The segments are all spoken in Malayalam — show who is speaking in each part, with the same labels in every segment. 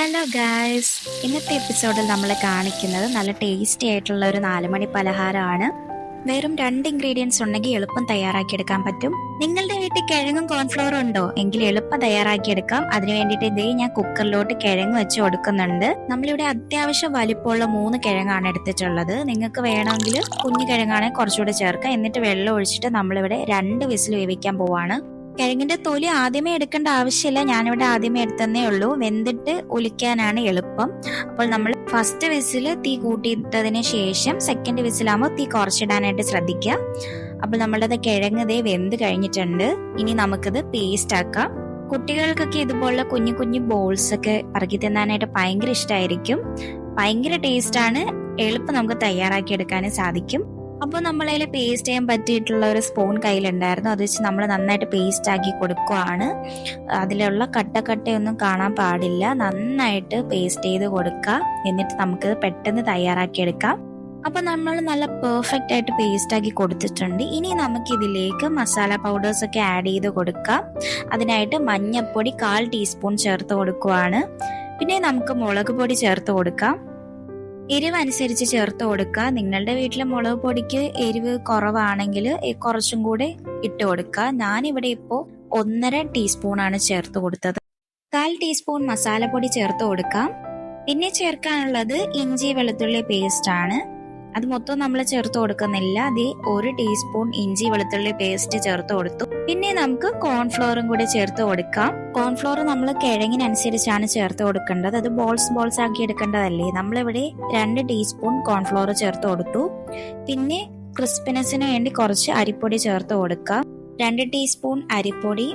Speaker 1: ഹലോ ഗായ്സ് ഇന്നത്തെ എപ്പിസോഡിൽ നമ്മൾ കാണിക്കുന്നത് നല്ല ടേസ്റ്റി ആയിട്ടുള്ള ഒരു നാലുമണി പലഹാരമാണ്. വെറും രണ്ട് ഇൻഗ്രീഡിയൻസ് ഉണ്ടെങ്കിൽ എളുപ്പം തയ്യാറാക്കിയെടുക്കാൻ പറ്റും. നിങ്ങളുടെ വീട്ടിൽ കിഴങ്ങും കോൺഫ്ലോറും ഉണ്ടോ? എങ്കിൽ എളുപ്പം തയ്യാറാക്കിയെടുക്കാം. അതിനു വേണ്ടിയിട്ട് ഇതേ ഞാൻ കുക്കറിലോട്ട് കിഴങ്ങ് വെച്ച് കൊടുക്കുന്നുണ്ട്. നമ്മളിവിടെ അത്യാവശ്യം വലിപ്പമുള്ള മൂന്ന് കിഴങ്ങാണ് എടുത്തിട്ടുള്ളത്. നിങ്ങൾക്ക് വേണമെങ്കിൽ കുഞ്ഞു കിഴങ്ങാണെങ്കിൽ കുറച്ചുകൂടെ ചേർക്കാം. എന്നിട്ട് വെള്ളം ഒഴിച്ചിട്ട് നമ്മളിവിടെ രണ്ട് വിസിൽ വേവിക്കാൻ പോവാണ്. കിഴങ്ങിന്റെ തൊലി ആദ്യമേ എടുക്കേണ്ട ആവശ്യമില്ല. ഞാനിവിടെ ആദ്യമേ എടുത്തന്നേ ഉള്ളൂ. വെന്തിട്ട് ഒലിക്കാനാണ് എളുപ്പം. അപ്പോൾ നമ്മൾ ഫസ്റ്റ് വിസിൽ തീ കൂട്ടിയിട്ടതിന് ശേഷം സെക്കൻഡ് വിസിലാകുമ്പോൾ തീ കുറച്ചിടാനായിട്ട് ശ്രദ്ധിക്കുക. അപ്പോൾ നമ്മളത് കിഴങ്ങ് ദേ വെന്ത് കഴിഞ്ഞിട്ടുണ്ട്. ഇനി നമുക്കിത് പേസ്റ്റ് ആക്കാം. കുട്ടികൾക്കൊക്കെ ഇതുപോലുള്ള കുഞ്ഞു കുഞ്ഞു ബോൾസ് ഒക്കെ പറക്കി തിന്നാനായിട്ട് ഭയങ്കര ഇഷ്ടമായിരിക്കും ഭയങ്കര ആണ്. എളുപ്പം നമുക്ക് തയ്യാറാക്കി എടുക്കാനും സാധിക്കും. അപ്പോൾ നമ്മളതിൽ പേസ്റ്റ് ചെയ്യാൻ പറ്റിയിട്ടുള്ള ഒരു സ്പൂൺ കയ്യിലുണ്ടായിരുന്നു. അത് വെച്ച് നമ്മൾ നന്നായിട്ട് പേസ്റ്റ് ആക്കി കൊടുക്കുവാണ്. അതിലുള്ള കട്ടക്കട്ടയൊന്നും കാണാൻ പാടില്ല. നന്നായിട്ട് പേസ്റ്റ് ചെയ്ത് കൊടുക്കുക എന്നിട്ട് നമുക്ക് പെട്ടെന്ന് തയ്യാറാക്കിയെടുക്കാം അപ്പോൾ നമ്മൾ നല്ല പെർഫെക്റ്റ് ആയിട്ട് പേസ്റ്റ് ആക്കി കൊടുത്തിട്ടുണ്ട്. ഇനി നമുക്ക് ഇതിലേക്ക് മസാല പൗഡേഴ്സ് ഒക്കെ ആഡ് ചെയ്ത് കൊടുക്കാം. അതിനായിട്ട് മഞ്ഞൾപ്പൊടി കാൽ ടീസ്പൂൺ ചേർത്ത് കൊടുക്കുവാണ്. പിന്നെ നമുക്ക് മുളക് പൊടി ചേർത്ത് കൊടുക്കാം. എരിവ് അനുസരിച്ച് ചേർത്ത് കൊടുക്കുക. നിങ്ങളുടെ വീട്ടിലെ മുളക് പൊടിക്ക് എരിവ് കുറവാണെങ്കിൽ കുറച്ചും കൂടെ ഇട്ട് കൊടുക്കുക. ഞാനിവിടെ ഇപ്പോൾ ഒന്നര ടീസ്പൂൺ ആണ് ചേർത്ത് കൊടുത്തത്. കാൽ ടീസ്പൂൺ മസാലപ്പൊടി ചേർത്ത് കൊടുക്കാം. പിന്നെ ചേർക്കാനുള്ളത് ഇഞ്ചി വെളുത്തുള്ളി പേസ്റ്റ് ആണ് അത് മൊത്തം നമ്മൾ ചേർത്ത് കൊടുക്കുന്നില്ല. അതേ ഒരു ടീസ്പൂൺ ഇഞ്ചി വെളുത്തുള്ളി പേസ്റ്റ് ചേർത്ത് കൊടുത്തു. പിന്നെ നമുക്ക് കോൺഫ്ലോറും കൂടി ചേർത്ത് കൊടുക്കാം. കോൺഫ്ലോർ നമ്മൾ കിഴങ്ങിനനുസരിച്ചാണ് ചേർത്ത് കൊടുക്കേണ്ടത്. അത് ബോൾസ് ബോൾസ് ആക്കി എടുക്കേണ്ടതല്ലേ? നമ്മളിവിടെ രണ്ട് ടീസ്പൂൺ കോൺഫ്ലോർ ചേർത്ത് കൊടുത്തു. പിന്നെ ക്രിസ്പിനെസ്സിന് വേണ്ടി കുറച്ച് അരിപ്പൊടി ചേർത്ത് കൊടുക്കാം. രണ്ട് ടീസ്പൂൺ അരിപ്പൊടി.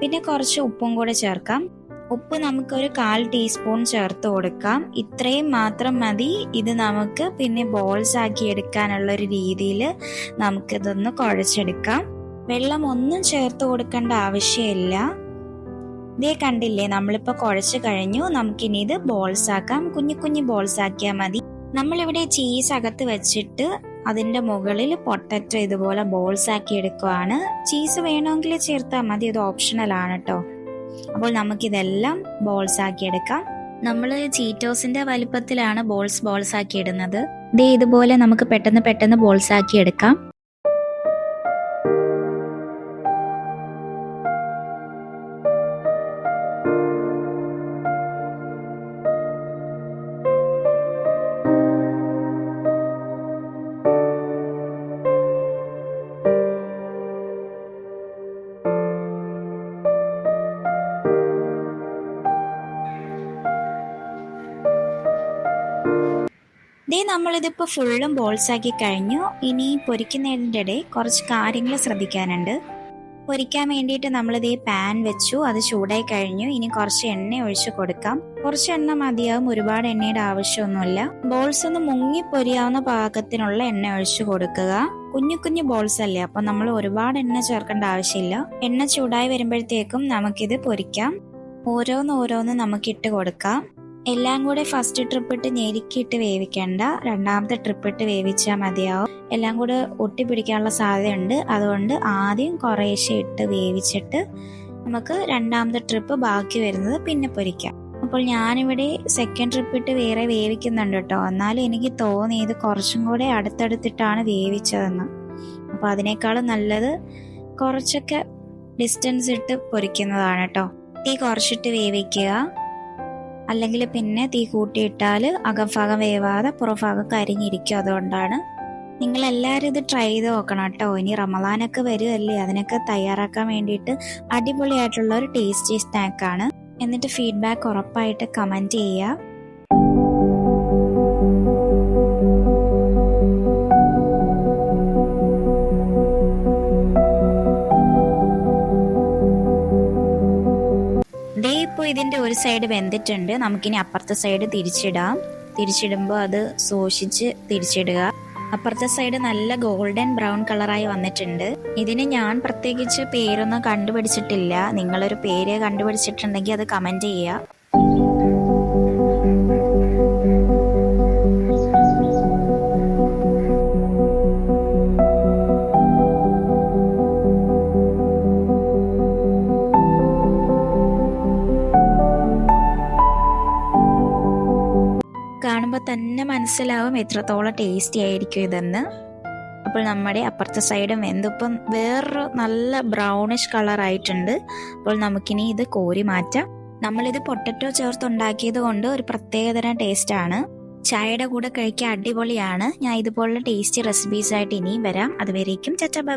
Speaker 1: പിന്നെ കുറച്ച് ഉപ്പും കൂടെ ചേർക്കാം. ഉപ്പ് നമുക്കൊരു കാൽ ടീസ്പൂൺ ചേർത്ത് കൊടുക്കാം. ഇത്രയും മാത്രം മതി. ഇത് നമുക്ക് പിന്നെ ബോൾസ് ആക്കി എടുക്കാനുള്ള ഒരു രീതിയിൽ നമുക്കിതൊന്ന് കുഴച്ചെടുക്കാം. വെള്ളം ഒന്നും ചേർത്ത് കൊടുക്കേണ്ട ആവശ്യമില്ല. ഇതേ കണ്ടില്ലേ നമ്മളിപ്പോൾ കുഴച്ച് കഴിഞ്ഞു. നമുക്കിനി ഇത് ബോൾസ് ആക്കാം. കുഞ്ഞു കുഞ്ഞു ബോൾസ് ആക്കിയാൽ മതി. നമ്മളിവിടെ ചീസ് അകത്ത് വെച്ചിട്ട് അതിന്റെ മുകളിൽ പൊട്ടറ്റോ ഇതുപോലെ ബോൾസ് ആക്കി എടുക്കുവാണ്. ചീസ് വേണമെങ്കിൽ ചേർത്താൽ മതി. ഇത് ഓപ്ഷണൽ ആണ് കേട്ടോ അപ്പോൾ നമുക്കിതെല്ലാം ബോൾസ് ആക്കി എടുക്കാം നമ്മൾ ചീറ്റോസിന്റെ വലിപ്പത്തിലാണ് ബോൾസ് ബോൾസ് ആക്കി ഇടുന്നത് ദേ ഇതുപോലെ നമുക്ക് പെട്ടെന്ന് പെട്ടെന്ന് ബോൾസ് ആക്കി എടുക്കാം ദേ നമ്മളിതിപ്പോൾ ഫുള്ളും ബോൾസ് ആക്കി കഴിഞ്ഞു. ഇനി പൊരിക്കുന്നതിന്റെ ഇടയിൽ കുറച്ച് കാര്യങ്ങൾ ശ്രദ്ധിക്കാനുണ്ട്. പൊരിക്കാൻ വേണ്ടിയിട്ട് നമ്മളിത് പാൻ വെച്ചു. അത് ചൂടായി കഴിഞ്ഞു. ഇനി കുറച്ച് എണ്ണ ഒഴിച്ചു കൊടുക്കാം. കുറച്ച് എണ്ണ മതിയാവും. ഒരുപാട് എണ്ണയുടെ ആവശ്യമൊന്നുമില്ല. ബോൾസ് ഒന്ന് മുങ്ങി പൊരിയാവുന്ന പാകത്തിനുള്ള എണ്ണ ഒഴിച്ചു കൊടുക്കുക. കുഞ്ഞു കുഞ്ഞു ബോൾസ് അല്ലേ? അപ്പൊ നമ്മൾ ഒരുപാട് എണ്ണ ചേർക്കേണ്ട ആവശ്യമില്ല. എണ്ണ ചൂടായി വരുമ്പോഴത്തേക്കും നമുക്കിത് പൊരിക്കാം. ഓരോന്ന് ഓരോന്ന് നമുക്ക് ഇട്ട് കൊടുക്കാം. എല്ലാം കൂടെ ഫസ്റ്റ് ട്രിപ്പ് ഇട്ട് ഞെരുക്കിയിട്ട് വേവിക്കേണ്ട. രണ്ടാമത്തെ ട്രിപ്പ് ഇട്ട് വേവിച്ചാൽ മതിയാവും. എല്ലാം കൂടെ ഒട്ടിപ്പിടിക്കാനുള്ള സാധ്യതയുണ്ട്. അതുകൊണ്ട് ആദ്യം കുറേശ്ശെ ഇട്ട് വേവിച്ചിട്ട് നമുക്ക് രണ്ടാമത്തെ ട്രിപ്പ് ബാക്കി വരുന്നത് പിന്നെ പൊരിക്കാം. അപ്പോൾ ഞാനിവിടെ സെക്കൻഡ് ട്രിപ്പ് ഇട്ട് വേറെ വേവിക്കുന്നുണ്ട് കേട്ടോ. എന്നാലും എനിക്ക് തോന്നി ഇത് കുറച്ചും കൂടെ അടുത്തടുത്തിട്ടാണ് വേവിച്ചതെന്ന്. അപ്പോൾ അതിനേക്കാളും നല്ലത് കുറച്ചൊക്കെ ഡിസ്റ്റൻസ് ഇട്ട് പൊരിക്കുന്നതാണ് കേട്ടോ. തീ കുറച്ചിട്ട് വേവിക്കുക. അല്ലെങ്കിൽ പിന്നെ തീ കൂട്ടിയിട്ടാൽ അകംഭാഗം വേവാതെ പുറഭാഗം കരിഞ്ഞിരിക്കും അതുകൊണ്ടാണ്. നിങ്ങൾ എല്ലാവരും ഇത് ട്രൈ ചെയ്ത് നോക്കണം കേട്ടോ. ഇനി റമദാനൊക്കെ വരുമല്ലേ അതിനൊക്കെ തയ്യാറാക്കാൻ വേണ്ടിയിട്ട് അടിപൊളിയായിട്ടുള്ള ഒരു ടേസ്റ്റി സ്നാക്കാണ് എന്നിട്ട് ഫീഡ്ബാക്ക് ഉറപ്പായിട്ട് കമന്റ് ചെയ്യുക. ഇപ്പോൾ ഇതിന്റെ ഒരു സൈഡ് വെന്തിട്ടുണ്ട്. നമുക്കിനി അപ്പുറത്തെ സൈഡ് തിരിച്ചിടാം. തിരിച്ചിടുമ്പോൾ അത് സൂക്ഷിച്ച് തിരിച്ചിടുക. അപ്പുറത്തെ സൈഡ് നല്ല ഗോൾഡൻ ബ്രൗൺ കളറായി വന്നിട്ടുണ്ട്. ഇതിന് ഞാൻ പ്രത്യേകിച്ച് പേരൊന്നും കണ്ടുപിടിച്ചിട്ടില്ല. നിങ്ങളൊരു പേര് കണ്ടുപിടിച്ചിട്ടുണ്ടെങ്കിൽ അത് കമന്റ് ചെയ്യുക. തന്നെ മനസ്സിലാവും എത്രത്തോളം ടേസ്റ്റി ആയിരിക്കും ഇതെന്ന്. അപ്പോൾ നമ്മുടെ അപ്പുറത്തെ സൈഡും വെന്തിപ്പം വേറൊരു നല്ല ബ്രൗണിഷ് കളർ ആയിട്ടുണ്ട്. അപ്പോൾ നമുക്കിനി ഇത് കോരി മാറ്റാം. നമ്മളിത് പൊട്ടറ്റോ ചേർത്തുണ്ടാക്കിയത് കൊണ്ട് ഒരു പ്രത്യേകതരം ടേസ്റ്റ് ആണ്. ചായയുടെ കൂടെ കഴിക്കാൻ അടിപൊളിയാണ്. ഞാൻ ഇതുപോലുള്ള ടേസ്റ്റി റെസിപ്പീസ് ആയിട്ട് ഇനിയും വരാം. അതുവരേക്കും ചച്ച ബൈ